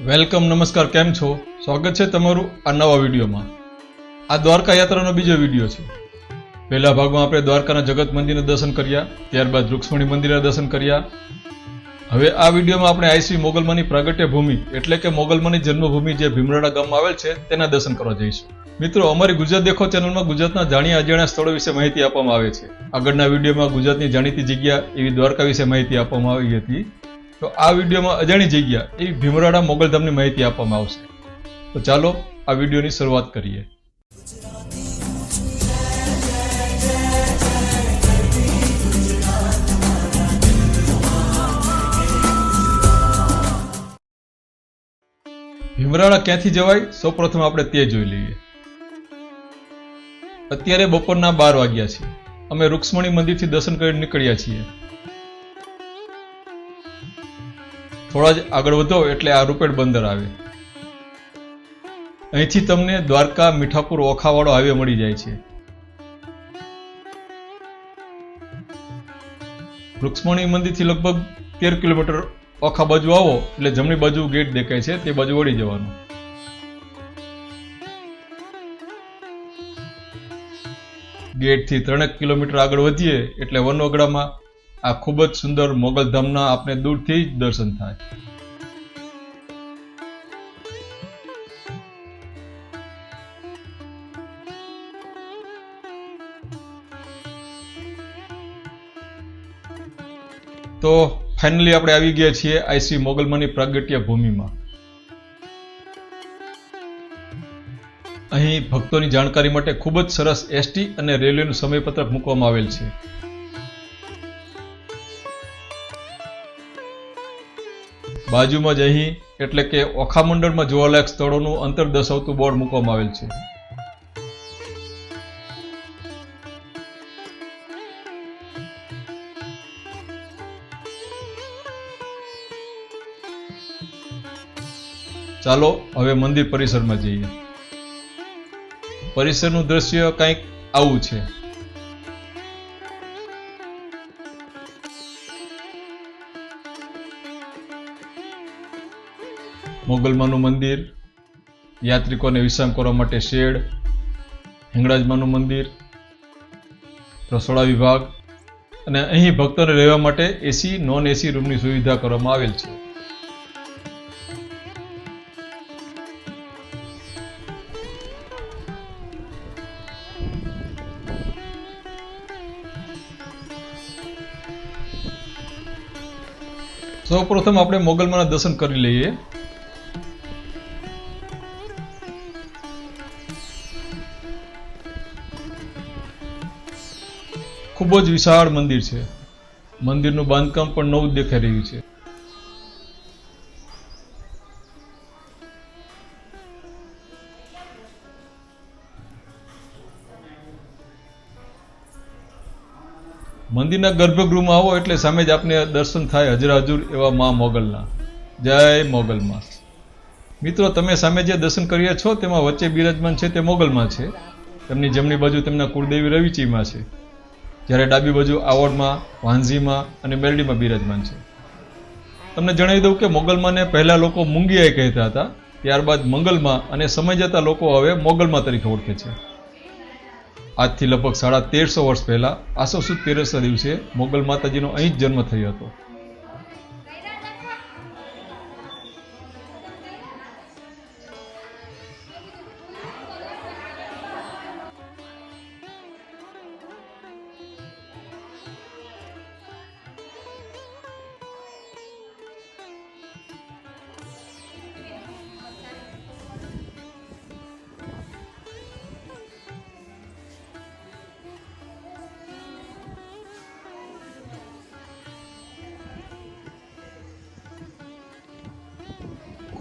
Welcome, નમસ્કાર, કેમ છો? સ્વાગત છે તમારું આ નવા વિડીયોમાં. આ દ્વારકા યાત્રાનો બીજો વીડિયો છે. પહેલા ભાગમાં આપણે દ્વારકાના જગત મંદિરના દર્શન કર્યા, ત્યારબાદ રૂક્ષ્મણી મંદિરના દર્શન કર્યા. હવે આ વિડીયોમાં આપણે આઈસી મોગલમાની પ્રાગટ્ય ભૂમિ, એટલે કે મોગલમાની જન્મભૂમિ જે ભીમરાડા ગામમાં આવેલ છે, તેના દર્શન કરવા જઈશું. મિત્રો, અમારી ગુજરાત દેખો ચેનલમાં ગુજરાતના જાણ્યા અજાણ્યા સ્થળો વિશે માહિતી આપવામાં આવે છે. આગળના વિડીયોમાં ગુજરાતની જાણીતી જગ્યા એવી દ્વારકા વિશે માહિતી આપવામાં આવી હતી. તો આ વિડીયોમાં અજાણી જગ્યા એવી ભીમરાડા મોગલધામની માહિતી આપવામાં આવશે. તો ચાલો આ વિડીયોની શરૂઆત કરીએ. ભીમરાડા ક્યાંથી જવાય? સૌપ્રથમ આપણે તે જોઈ લઈએ. અત્યારે બપોરના બાર વાગ્યા છે. અમે રૂક્ષ્મણી મંદિરથી દર્શન કરી નીકળ્યા છીએ. થોડા જ આગળ વધો એટલે આ રૂપેડ બંદર આવે. અહીંથી તમને દ્વારકા મીઠાપુર ઓખાવાળો હાઈવે મળી જાય છે. રૂક્ષ્મણી મંદિરથી લગભગ તેર કિલોમીટર ઓખા બાજુ આવો, એટલે જમણી બાજુ ગેટ દેખાય છે, તે બાજુ વળી જવાનું. ગેટથી ત્રણેક કિલોમીટર આગળ વધીએ, એટલે વનવગડામાં આ ખૂબ જ સુંદર મોગલ ધામના આપને દૂરથી જ દર્શન થાય. તો ફાઇનલી આપણે આવી ગયા છીએ આઈસી મોગલમાની પ્રાગટ્ય ભૂમિમાં. અહીં ભક્તોની જાણકારી માટે ખૂબ જ સરસ એસટી અને રેલવેનું સમયપત્રક મૂકવામાં આવેલ છે. બાજુમાં જ અહીં, એટલે કે ઓખામંડળમાં જોવાલાયક સ્થળોનું અંતર દર્શાવતું બોર્ડ મૂકવામાં આવેલ છે. ચાલો હવે મંદિર પરિસરમાં જઈએ. પરિસરનું દ્રશ્ય કંઈક આવું છે. મોગલમાનું મંદિર, યાત્રિકોને વિશ્રામ કરવા માટે શેડ હિંગળાજમાનું મંદિર, રસોડા વિભાગ અને અહીં ભક્તોને રહેવા માટે એસી, નોન એસી રૂમની સુવિધા કરવામાં આવેલ છે. સૌ પ્રથમ આપણે મોગલમાના દર્શન કરી લઈએ. ખૂબ જ વિશાળ મંદિર છે. મંદિરનું બાંધકામ પણ નવું જ દેખાઈ રહ્યું છે. મંદિરના ગર્ભગૃહમાં આવો એટલે સામે જ આપને દર્શન થાય હજરા હજુર એવા મા મોગલના. જય મોગલમાં મિત્રો, તમે સામે જે દર્શન કર્યા છો, તેમાં વચ્ચે બિરાજમાન છે તે મોગલમાં છે. તેમની જમણી બાજુ તેમના કુળદેવી રવિચીમાં છે. જ્યારે ડાબી બાજુ આવડમાં, વાંઝીમાં અને મેરડીમાં બિરાજમાન છે. તમને જણાવી દઉં કે મોગલમાંને પહેલા લોકો મુંગિયાએ કહેતા હતા, ત્યારબાદ મંગલમાં અને સમય જતા લોકો હવે મોગલમાં તરીકે ઓળખે છે. આજથી લગભગ સાડા તેરસો વર્ષ પહેલા, આસો સુદ તેરસના દિવસે મોગલ માતાજીનો અહીં જ જન્મ થયો હતો.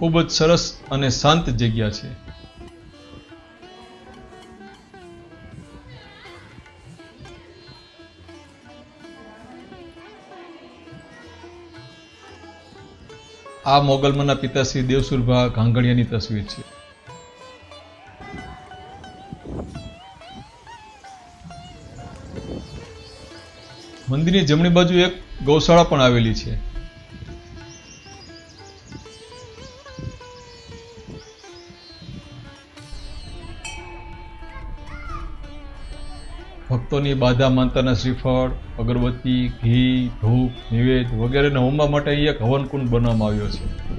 ખૂબ જ સરસ અને શાંત જગ્યા છે. આ મોગલમાના પિતાશ્રી દેવસુરભા ઘાંગડિયાની તસવીર છે. મંદિરની જમણી બાજુ એક ગૌશાળા પણ આવેલી છે. ભક્તોની બાધા માનતાના શ્રીફળ, અગરબત્તી, ઘી, ધૂપ, નિવેદ વગેરેને હોમવા માટે અહીં એક હવનકુંડ બનાવવામાં આવ્યો છે.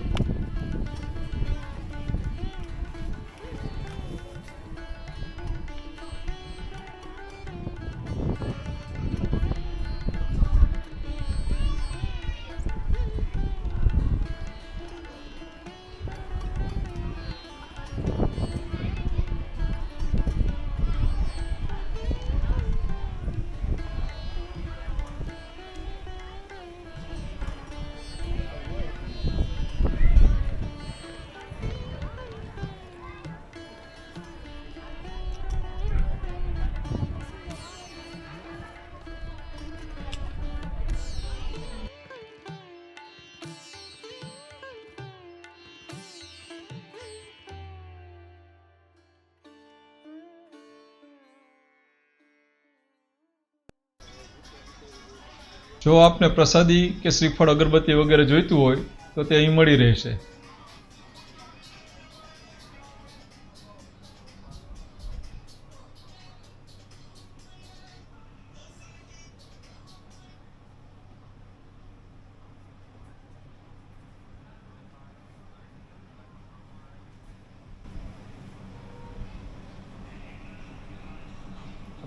જો આપને પ્રસાદી કે શ્રીફળ અગરબત્તી વગેરે જોઈતું હોય, તો તે અહીં મળી રહેશે.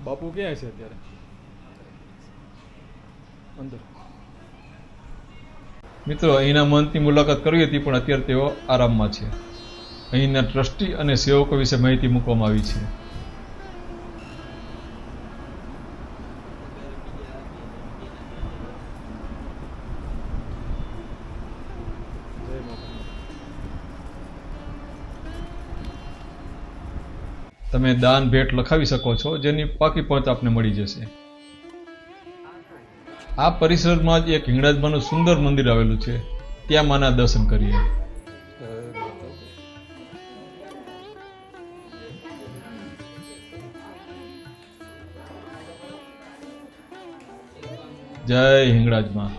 બાપુ ક્યાં છે અત્યારે? અંદર. મિત્રો, અહીંના મંતની મુલાકાત કરવી હતી, પણ અત્યારે તેઓ આરામમાં છે. અહીંના ટ્રસ્ટી અને સેવકો વિશે માહિતી મૂકવામાં આવી છે. તમે દાન ભેટ લખાવી શકો છો, જેની પાકી પહોંચ આપને મળી જશે. આ પરિસરમાં જ એક હિંગળાજમાનું સુંદર મંદિર આવેલું છે. ત્યાં માના દર્શન કરીએ. જય હિંગળાજમાં.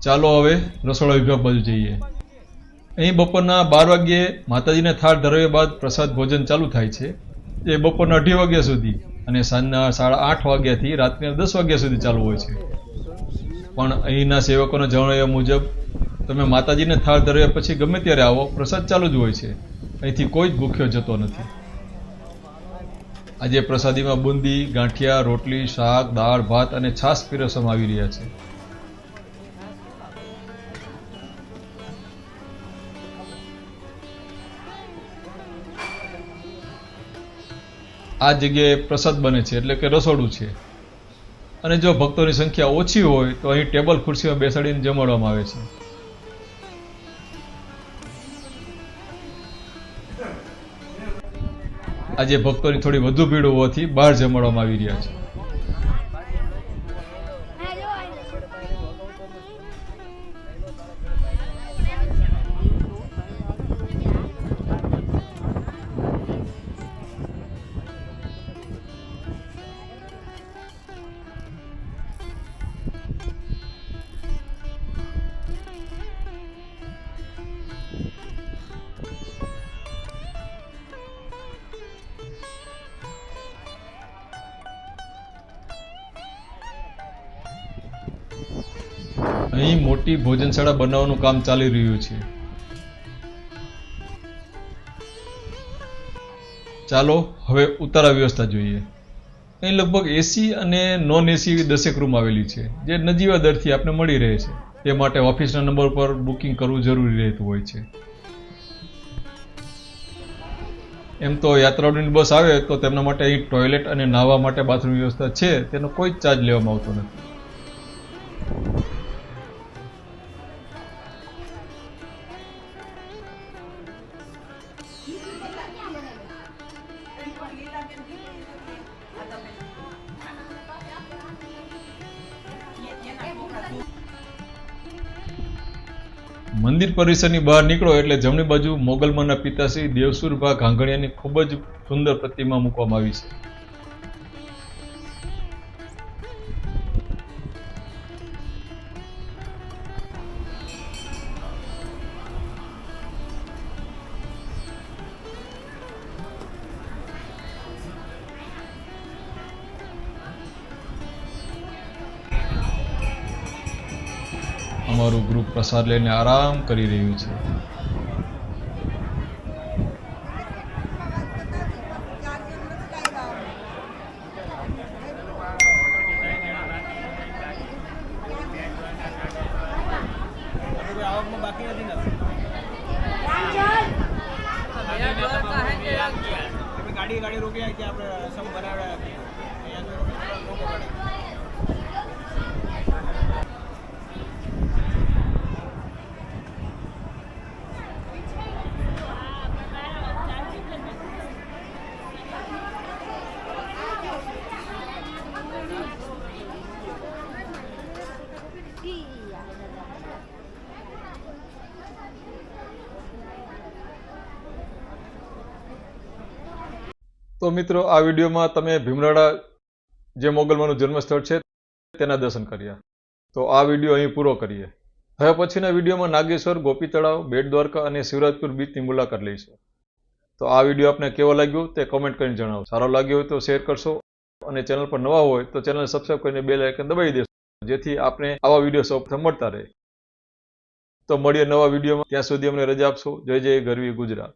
ચાલો હવે રસોડા વિભાગ બાજુ જઈએ. અહીં બપોરના બાર વાગ્યે માતાજીને થાળ ધરાવ્યા બાદ પ્રસાદ ભોજન ચાલુ થાય છે. એ બપોરના અઢી વાગ્યા સુધી અને સાંજના સાડા આઠ વાગ્યાથી રાત્રિના દસ વાગ્યા સુધી ચાલુ હોય છે. પણ અહીંના સેવકોના જણાવ્યા મુજબ, તમે માતાજીને થાળ ધરાવ્યા પછી ગમે ત્યારે આવો, પ્રસાદ ચાલુ જ હોય છે. અહીંથી કોઈ જ ભૂખ્યો જતો નથી. આજે પ્રસાદીમાં બુંદી, ગાંઠિયા, રોટલી, શાક, દાળ, ભાત અને છાશ પીરસવામાં આવી રહ્યા છે. આ જગ્યાએ પ્રસાદ બને છે, એટલે કે રસોડું છે. અને જો ભક્તોની સંખ્યા ઓછી હોય, તો અહીં ટેબલ ખુરશીમાં બેસાડીને જમાડવામાં આવે છે. આજે ભક્તોની થોડી વધુ ભીડ હોવાથી બહાર જમાડવામાં આવી રહ્યા છે. અહીં મોટી ભોજનશાળા બનાવવાનું કામ ચાલી રહ્યું છે. ચાલો, હવે ઉતારા વ્યવસ્થા જોઈએ. અહીં લગભગ એસી અને નોન એસી દસેક રૂમ આવેલી છે, જે નજીવા દરથી આપને મળી રહે છે. તે માટે ઓફિસના નંબર પર બુકિંગ કરવું જરૂરી રહેતું હોય છે. એમ તો યાત્રાળુની બસ આવે તો તેમના માટે અહીં ટોયલેટ અને નાહવા માટે બાથરૂમ વ્યવસ્થા છે, તેનો કોઈ ચાર્જ લેવામાં આવતો નથી. મંદિર પરિસરની બહાર નીકળો એટલે જમણી બાજુ મોગલમાના પિતાશ્રી દેવસુરભા ઘાંગણિયાની ખૂબ જ સુંદર પ્રતિમા મૂકવામાં આવી છે. અમારું ગ્રુપ પ્રસાદ લઈને આરામ કરી રહ્યું છે. તો મિત્રો, આ વિડીયોમાં તમે ભીમરાડા જે મોગલમાનું જન્મસ્થળ છે, તેના દર્શન કર્યા. તો આ વીડિયો અહીં પૂરો કરીએ. હવે પછીના વિડીયોમાં નાગેશ્વર ગોપી તળાવ બેટ દ્વારકા અને શિવરાજપુર બીચની મુલાકાત લઈશું. તો આ વીડિયો આપને કેવો લાગ્યો તે કોમેન્ટ કરીને જણાવો. સારો લાગ્યો હોય તો શેર કરશો અને ચેનલ પર નવા હોય તો ચેનલ સબસ્ક્રાઈબ કરીને બેલ આઇકન દબાવી દેશો, જેથી આપણે આવા વીડિયો સૌપ્રથમ મળતા રહે. તો મળીએ નવા વિડીયોમાં. ત્યાં સુધી અમને રજા આપશો. જય જય ગરવી ગુજરાત.